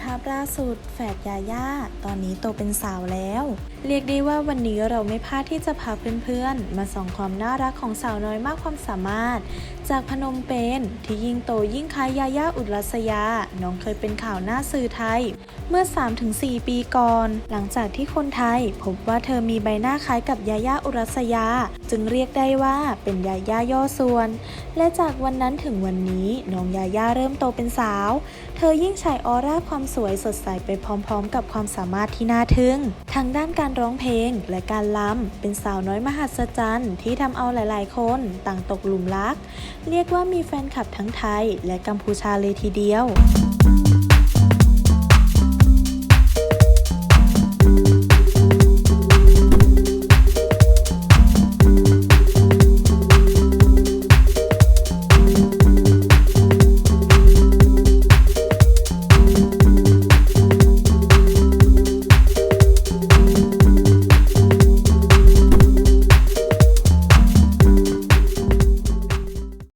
ภาพล่าสุด แฝดยาย่า ตอนนี้โตเป็นสาวแล้ว เรียกได้ว่าวันนี้เราไม่พลาดที่จะพาเพื่อนๆ มาส่องความน่ารักของสาวน้อยมากความสามารถ จากพนมเปญที่ยิ่งโตยิ่งคล้ายยาย่าอุรัสยา น้องเคยเป็นข่าวหน้าสื่อไทย เมื่อ 3-4 ปีก่อน หลังจากที่คนไทย พบว่าเธอมีใบหน้าคล้ายกับยาย่าอุรัสยา จึงเรียกได้ว่าเป็นยาย่าย่อส่วน และจากวันนั้นถึงวันนี้น้องยาย่าเริ่มโตเป็นสาว เธอยิ่งฉายออร่าความสวยสดใสไปพร้อมๆ กับความสามารถที่น่าทึ่งทางด้านการร้องเพลงและการล้ำเป็นสาวน้อยมหัศจรรย์ที่ทำเอาหลายๆ คนต่างตกหลุมรัก เรียกว่ามีแฟนคลับทั้งไทยและกัมพูชาเลยทีเดียว